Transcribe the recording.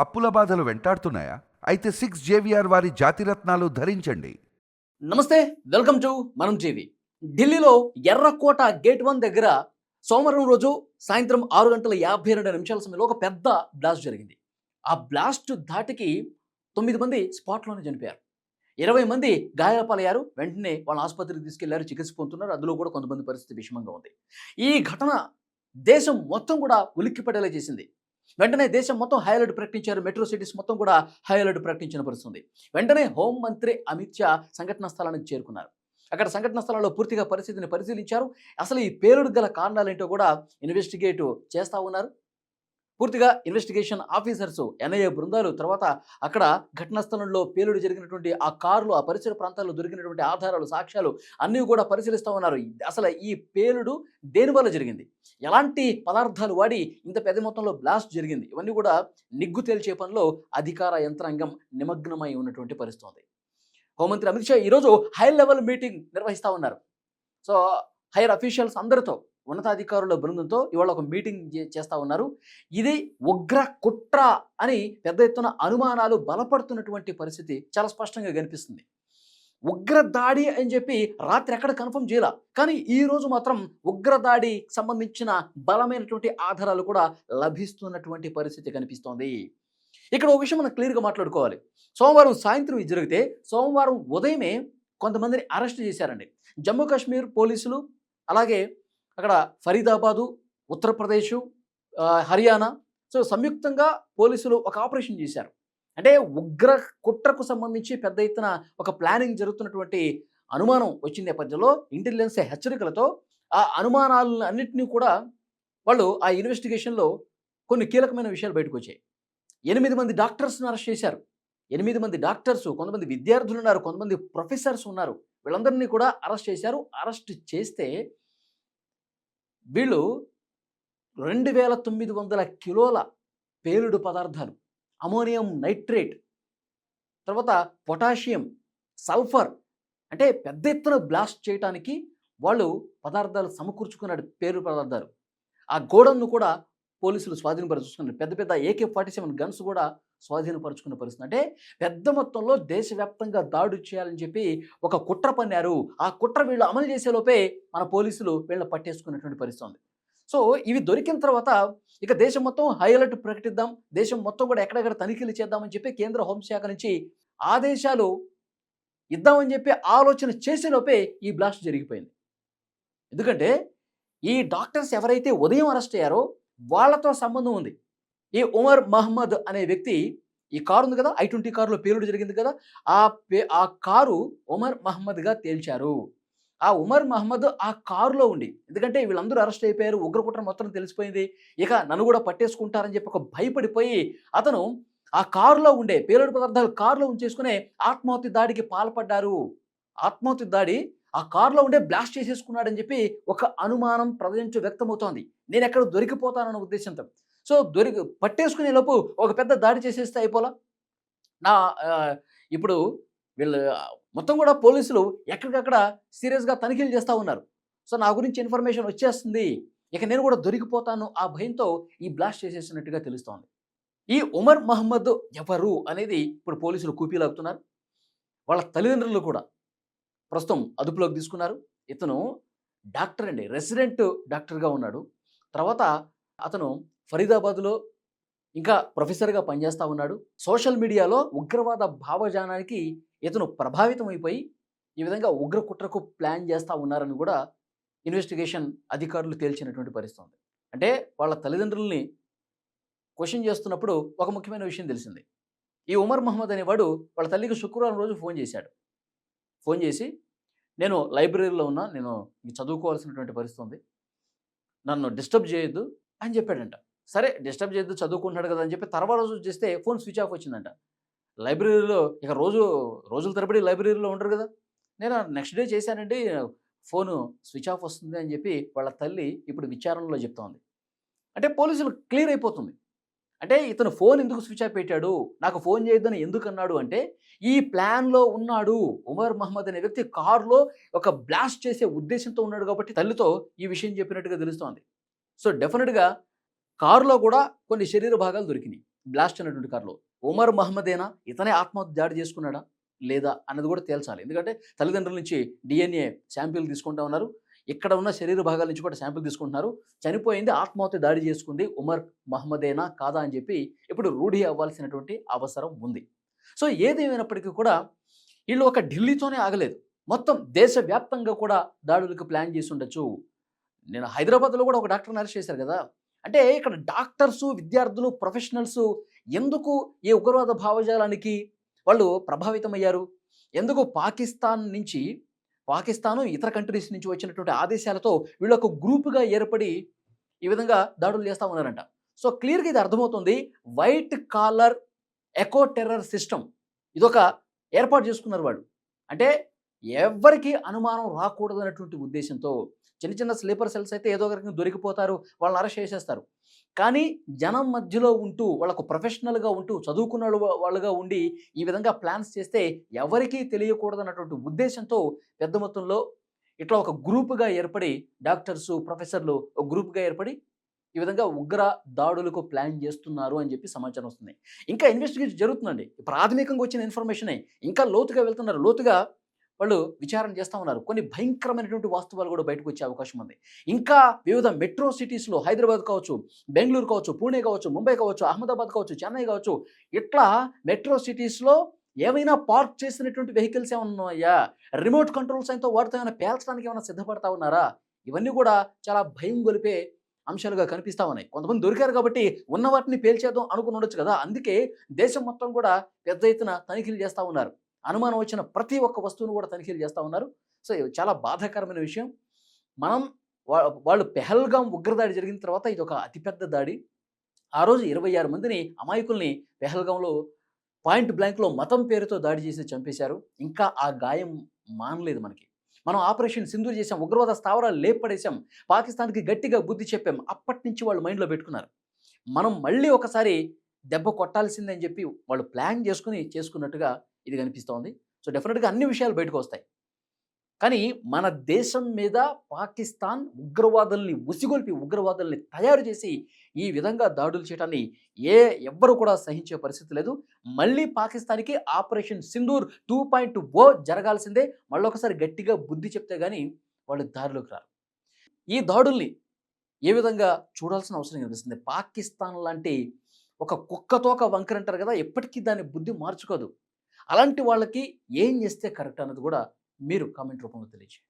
అప్పుల బాధలు వెంటాడుతున్నాయా? అయితే సిక్స్ జేవిఆర్ వారి జాతిరత్నాలు ధరించండి. నమస్తే వెల్కమ్ టు మనం జీవి ఢిల్లీలో ఎర్రకోట గేట్ వన్ దగ్గర సోమవారం రోజు సాయంత్రం ఆరు గంటల యాభై రెండు నిమిషాల సమయంలో ఒక పెద్ద బ్లాస్ట్ జరిగింది. ఆ బ్లాస్ట్ ధాటికి తొమ్మిది మంది స్పాట్లోనే చనిపోయారు. ఇరవై మంది గాయాలపాలయ్యారు. వెంటనే వాళ్ళ ఆసుపత్రికి తీసుకెళ్ళారు చికిత్స పొందుతున్నారు. అందులో కూడా కొంతమంది పరిస్థితి విషమంగా ఉంది. ఈ ఘటన దేశం మొత్తం కూడా ఉలిక్కిపడేలా చేసింది. వెంటనే దేశం మొత్తం హై అలర్ట్ ప్రకటించారు. మెట్రో సిటీస్ మొత్తం కూడా హై అలర్ట్ ప్రకటించిన పరిస్థితుంది. వెంటనే హోం మంత్రి అమిత్ షా సంఘటనా స్థలానికి చేరుకున్నారు. అక్కడ సంఘటన స్థలంలో పూర్తిగా పరిస్థితిని పరిశీలించారు. అసలు ఈ పేలుడు గల కారణాలేంటో కూడా ఇన్వెస్టిగేట్ చేస్తూ ఉన్నారు. పూర్తిగా ఇన్వెస్టిగేషన్ ఆఫీసర్స్ ఎన్ఐఏ బృందాలు తర్వాత అక్కడ ఘటనా స్థలంలో పేలుడు జరిగినటువంటి ఆ కార్లు ఆ పరిసర ప్రాంతాల్లో దొరికినటువంటి ఆధారాలు సాక్ష్యాలు అన్నీ కూడా పరిశీలిస్తూ ఉన్నారు. అసలు ఈ పేలుడు దేని వల్ల జరిగింది? ఎలాంటి పదార్థాలు వాడి ఇంత పెద్ద మొత్తంలో బ్లాస్ట్ జరిగింది? ఇవన్నీ కూడా నిగ్గు తేల్చే పనిలో అధికార యంత్రాంగం నిమగ్నమై ఉన్నటువంటి పరిస్థితి. ఉంది హోంమంత్రి అమిత్ షా ఈరోజు హై లెవెల్ మీటింగ్ నిర్వహిస్తూ ఉన్నారు. సో హైయర్ అఫీషియల్స్ అందరితో ఉన్నతాధికారుల బృందంతో ఇవాళ ఒక మీటింగ్ చేస్తూ చేస్తా ఉన్నారు. ఇది ఉగ్ర కుట్ర అని పెద్ద ఎత్తున అనుమానాలు బలపడుతున్నటువంటి పరిస్థితి చాలా స్పష్టంగా కనిపిస్తుంది. ఉగ్ర దాడి అని చెప్పి రాత్రి ఎక్కడ కన్ఫర్మ్ చేయాల? కానీ ఈ రోజు మాత్రం ఉగ్ర దాడికి సంబంధించిన బలమైనటువంటి ఆధారాలు కూడా లభిస్తున్నటువంటి పరిస్థితి కనిపిస్తోంది. ఇక్కడ ఒక విషయం మనం క్లియర్గా మాట్లాడుకోవాలి. సోమవారం సాయంత్రం ఇది జరిగితే సోమవారం ఉదయమే కొంతమందిని అరెస్ట్ చేశారండి. జమ్మూ కాశ్మీర్ పోలీసులు అలాగే అక్కడ ఫరీదాబాదు ఉత్తరప్రదేశ్ హర్యానా. సో సంయుక్తంగా పోలీసులు ఒక ఆపరేషన్ చేశారు. అంటే ఉగ్ర కుట్రకు సంబంధించి పెద్ద ఎత్తున ఒక ప్లానింగ్ జరుగుతున్నటువంటి అనుమానం వచ్చిన నేపథ్యంలో ఇంటెలిజెన్స్ హెచ్చరికలతో ఆ అనుమానాలను అన్నింటినీ కూడా వాళ్ళు ఆ ఇన్వెస్టిగేషన్లో కొన్ని కీలకమైన విషయాలు బయటకు వచ్చాయి ఎనిమిది మంది డాక్టర్స్ని అరెస్ట్ చేశారు. ఎనిమిది మంది డాక్టర్స్ కొంతమంది విద్యార్థులు ఉన్నారు కొంతమంది ప్రొఫెసర్స్ ఉన్నారు. వీళ్ళందరినీ కూడా అరెస్ట్ చేశారు. అరెస్ట్ చేస్తే వీళ్ళు రెండు వేల తొమ్మిది వందల కిలోల పేలుడు పదార్థాలు. అమోనియం నైట్రేట్ తర్వాత పొటాషియం సల్ఫర్ అంటే పెద్ద ఎత్తున బ్లాస్ట్ చేయడానికి వాళ్ళు పదార్థాలు సమకూర్చుకున్నాడు పేరు పదార్థాలు. ఆ గోడౌన్ను కూడా పోలీసులు స్వాధీనపరచుకున్నారు. పెద్ద పెద్ద ఏకే ఫార్టీ సెవెన్ గన్స్ కూడా స్వాధీనపరుచుకున్న పరిస్థితి. అంటే పెద్ద మొత్తంలో దేశవ్యాప్తంగా దాడు చేయాలని చెప్పి ఒక కుట్ర పన్నారు. ఆ కుట్ర వీళ్ళు అమలు చేసే లోపే మన పోలీసులు వీళ్ళని పట్టేసుకున్నటువంటి పరిస్థితి ఉంది. సో ఇవి దొరికిన తర్వాత ఇక దేశం మొత్తం హై అలర్ట్ ప్రకటిద్దాం. దేశం మొత్తం కూడా ఎక్కడెక్కడ తనిఖీలు చేద్దామని చెప్పి కేంద్ర హోంశాఖ నుంచి ఆదేశాలు ఇద్దామని చెప్పి ఆలోచన చేసే లోపే ఈ బ్లాస్ట్ జరిగిపోయింది. ఎందుకంటే ఈ డాక్టర్స్ ఎవరైతే ఉదయం అరెస్ట్ అయ్యారో వాళ్ళతో సంబంధం ఉంది. ఈ ఉమర్ మహమ్మద్ అనే వ్యక్తి ఈ కారు ఉంది కదా? ఐ ట్వంటీ కారులో పేలుడు జరిగింది కదా? ఆ పే ఆ కారు ఉమర్ మహమ్మద్గా తేల్చారు. ఆ ఉమర్ మహమ్మద్ ఆ కారులో ఉండి ఎందుకంటే వీళ్ళందరూ అరెస్ట్ అయిపోయారు ఉగ్రకుట్ర మొత్తం తెలిసిపోయింది ఇక నన్ను కూడా పట్టేసుకుంటారని చెప్పి ఒక భయపడిపోయి అతను ఆ కారులో ఉండే పేలుడు పదార్థాలు కారులో ఉంచేసుకునే ఆత్మహత్య దాడికి పాల్పడ్డారు. ఆత్మహత్య దాడి ఆ కారులో ఉండే బ్లాస్ట్ చేసేసుకున్నాడని చెప్పి ఒక అనుమానం ప్రజల నుంచి వ్యక్తమవుతోంది. నేను ఎక్కడ దొరికిపోతానన్న ఉద్దేశంతో. సో దొరికి పట్టేసుకునే లోపు ఒక పెద్ద దాడి చేసేస్తే అయిపోలా? నా ఇప్పుడు వీళ్ళు మొత్తం కూడా పోలీసులు ఎక్కడికక్కడ సీరియస్గా తనిఖీలు చేస్తూ ఉన్నారు. సో నా గురించి ఇన్ఫర్మేషన్ వచ్చేస్తుంది. ఇక నేను కూడా దొరికిపోతాను ఆ భయంతో ఈ బ్లాస్ట్ చేసేసినట్టుగా తెలుస్తోంది. ఈ ఉమర్ మహమ్మద్ ఎవరు అనేది ఇప్పుడు పోలీసులు కూపీలాగుతున్నారు. వాళ్ళ తల్లిదండ్రులు కూడా ప్రస్తుతం అదుపులోకి తీసుకున్నారు. ఇతను డాక్టర్ అండి రెసిడెంట్ డాక్టర్గా ఉన్నాడు. తర్వాత అతను ఫరీదాబాద్లో ఇంకా ప్రొఫెసర్గా పనిచేస్తూ ఉన్నాడు. సోషల్ మీడియాలో ఉగ్రవాద భావజానానికి ఇతను ప్రభావితం అయిపోయి ఈ విధంగా ఉగ్ర కుట్రకు ప్లాన్ చేస్తూ ఉన్నారని కూడా ఇన్వెస్టిగేషన్ అధికారులు తేల్చినటువంటి పరిస్థితి ఉంది అంటే వాళ్ళ తల్లిదండ్రుల్ని క్వశ్చన్ చేస్తున్నప్పుడు ఒక ముఖ్యమైన విషయం తెలిసింది. ఈ ఉమర్ మహమ్మద్ అనేవాడు వాళ్ళ తల్లికి శుక్రవారం రోజు ఫోన్ చేశాడు. ఫోన్ చేసి నేను లైబ్రరీలో ఉన్నా నేను చదువుకోవాల్సినటువంటి పరిస్థితి ఉంది నన్ను డిస్టర్బ్ చేయొద్దు. అని చెప్పాడంట. సరే డిస్టర్బ్ చేద్దు చదువుకుంటున్నాడు కదా అని చెప్పి తర్వాత రోజు చేస్తే ఫోన్ స్విచ్ ఆఫ్ వచ్చిందంట. లైబ్రరీలో ఇక రోజు రోజుల తరబడి లైబ్రరీలో ఉండరు కదా. నేను నెక్స్ట్ డే చేశానండి ఫోను స్విచ్ ఆఫ్ వస్తుంది అని చెప్పి వాళ్ళ తల్లి ఇప్పుడు విచారణలో చెప్తోంది. అంటే పోలీసులు క్లియర్ అయిపోతుంది. అంటే ఇతను ఫోన్ ఎందుకు స్విచ్ ఆఫ్ పెట్టాడు నాకు ఫోన్ చేయొద్దని ఎందుకు అన్నాడు అంటే ఈ ప్లాన్లో ఉన్నాడు ఉమర్ మహమ్మద్ అనే వ్యక్తి కారులో ఒక బ్లాస్ట్ చేసే ఉద్దేశంతో ఉన్నాడు కాబట్టి తల్లితో ఈ విషయం చెప్పినట్టుగా తెలుస్తోంది. సో డెఫినెట్గా కారులో కూడా కొన్ని శరీర భాగాలు దొరికినాయి. బ్లాస్ట్ అయినటువంటి కారులో. ఉమర్ మహమ్మదేనా ఇతనే ఆత్మహత్య దాడి చేసుకున్నాడా? లేదా? అన్నది కూడా తేల్చాలి. ఎందుకంటే తల్లిదండ్రుల నుంచి డిఎన్ఏ శాంపిల్ తీసుకుంటా ఉన్నారు. ఇక్కడ ఉన్న శరీర భాగాల నుంచి కూడా శాంపిల్ తీసుకుంటున్నారు. చనిపోయింది ఆత్మహత్య దాడి చేసుకుంది ఉమర్ మహమ్మదేనా కాదా అని చెప్పి ఇప్పుడు రూఢి అవ్వాల్సినటువంటి అవసరం ఉంది. సో ఏదేమైనప్పటికీ కూడా వీళ్ళు ఒక ఢిల్లీతోనే ఆగలేదు. మొత్తం దేశవ్యాప్తంగా కూడా దాడులకు ప్లాన్ చేసి ఉండొచ్చు. నేను హైదరాబాద్లో కూడా ఒక డాక్టర్ని అరెస్ట్ చేశారు కదా. అంటే ఇక్కడ డాక్టర్సు విద్యార్థులు ప్రొఫెషనల్స్ ఎందుకు ఈ ఉగ్రవాద భావజాలానికి వాళ్ళు ప్రభావితమయ్యారు? ఎందుకు పాకిస్తాన్ నుంచి పాకిస్తాను ఇతర కంట్రీస్ నుంచి వచ్చినటువంటి ఆదేశాలతో వీళ్ళు ఒక గ్రూపుగా ఏర్పడి ఈ విధంగా దాడులు చేస్తూ ఉన్నారంట. సో క్లియర్గా ఇది అర్థమవుతుంది. White collar eco terror system ఇదొక ఏర్పాటు చేసుకున్నారు వాళ్ళు. అంటే ఎవరికి అనుమానం రాకూడదు అనేటువంటి ఉద్దేశంతో చిన్న చిన్న స్లీపర్ సెల్స్ అయితే ఏదో ఒక రకంగా దొరికిపోతారు వాళ్ళని అరెస్ట్ చేసేస్తారు. కానీ జనం మధ్యలో ఉంటూ వాళ్ళకు ప్రొఫెషనల్గా ఉంటూ చదువుకున్న వాళ్ళుగా ఉండి ఈ విధంగా ప్లాన్స్ చేస్తే ఎవరికీ తెలియకూడదు అన్నటువంటి ఉద్దేశంతో పెద్ద మొత్తంలో ఇట్లా ఒక గ్రూపుగా ఏర్పడి డాక్టర్స్ ప్రొఫెసర్లు ఒక గ్రూప్గా ఏర్పడి ఈ విధంగా ఉగ్ర దాడులకు ప్లాన్ చేస్తున్నారు అని చెప్పి సమాచారం వస్తుంది. ఇంకా ఇన్వెస్టిగేషన్ జరుగుతుందండి. ప్రాథమికంగా వచ్చిన ఇన్ఫర్మేషనే. ఇంకా లోతుగా వెళ్తున్నారు. లోతుగా వాళ్ళు విచారణ చేస్తూ ఉన్నారు. కొన్ని భయంకరమైనటువంటి వాస్తవాలు కూడా బయటకు వచ్చే అవకాశం ఉంది. ఇంకా వివిధ మెట్రో సిటీస్లో హైదరాబాద్ కావచ్చు బెంగళూరు కావచ్చు పూణే కావచ్చు ముంబై కావచ్చు అహ్మదాబాద్ కావచ్చు చెన్నై కావచ్చు ఇట్లా మెట్రో సిటీస్లో ఏమైనా పార్క్ చేసినటువంటి వెహికల్స్ ఏమైనా ఉన్నాయా? రిమోట్ కంట్రోల్ సైన్తో వాటితో ఏమైనా పేల్చడానికి ఏమైనా సిద్ధపడతా ఉన్నారా? ఇవన్నీ కూడా చాలా భయం గొలిపే అంశాలుగా కనిపిస్తా ఉన్నాయి. కొంతమంది దొరికారు కాబట్టి ఉన్న వాటిని పేల్చేద్దాం అనుకుని ఉండొచ్చు కదా. అందుకే దేశం మొత్తం కూడా పెద్ద ఎత్తున తనిఖీలు చేస్తూ ఉన్నారు. అనుమానం వచ్చిన ప్రతి ఒక్క వస్తువును కూడా తనిఖీలు చేస్తూ ఉన్నారు. సో చాలా బాధాకరమైన విషయం. మనం వా- వాళ్ళు పెహల్గాం ఉగ్రదాడి జరిగిన తర్వాత ఇది ఒక అతిపెద్ద దాడి. ఆ రోజు ఇరవై ఆరు మందిని అమాయకుల్ని పెహల్గాంలో పాయింట్ బ్లాంక్లో మతం పేరుతో దాడి చేసి చంపేశారు. ఇంకా ఆ గాయం మానలేదు మనకి. మనం ఆపరేషన్ సింధూర్ చేసాం ఉగ్రవాద స్థావరాలు లేపడేసాం పాకిస్తాన్కి గట్టిగా బుద్ధి చెప్పాం అప్పటి నుంచి వాళ్ళు మైండ్లో పెట్టుకున్నారు. మనం మళ్ళీ ఒకసారి దెబ్బ కొట్టాల్సిందని చెప్పి వాళ్ళు ప్లాన్ చేసుకుని చేసుకున్నట్టుగా ఇది కనిపిస్తోంది. సో డెఫినెట్గా అన్ని విషయాలు బయటకు వస్తాయి. కానీ మన దేశం మీద పాకిస్తాన్ ఉగ్రవాదుల్ని ఉసిగొల్పి ఉగ్రవాదుల్ని తయారు చేసి ఈ విధంగా దాడులు చేయడాన్ని ఏ ఎవ్వరు కూడా సహించే పరిస్థితి లేదు. మళ్ళీ పాకిస్తాన్కి Operation Sindoor two point O జరగాల్సిందే. మళ్ళొకసారి గట్టిగా బుద్ధి చెప్తే కానీ వాళ్ళు దారిలోకి రారు. ఈ దాడుల్ని ఏ విధంగా చూడాల్సిన అవసరం కనిపిస్తుంది? పాకిస్తాన్ లాంటి ఒక కుక్కతోక వంకరంటారు కదా ఎప్పటికీ దాని బుద్ధి మార్చుకోదు. అలాంటి వాళ్ళకి ఏం చేస్తే కరెక్ట్ అన్నది కూడా మీరు కామెంట్ రూపంలో తెలియజేయండి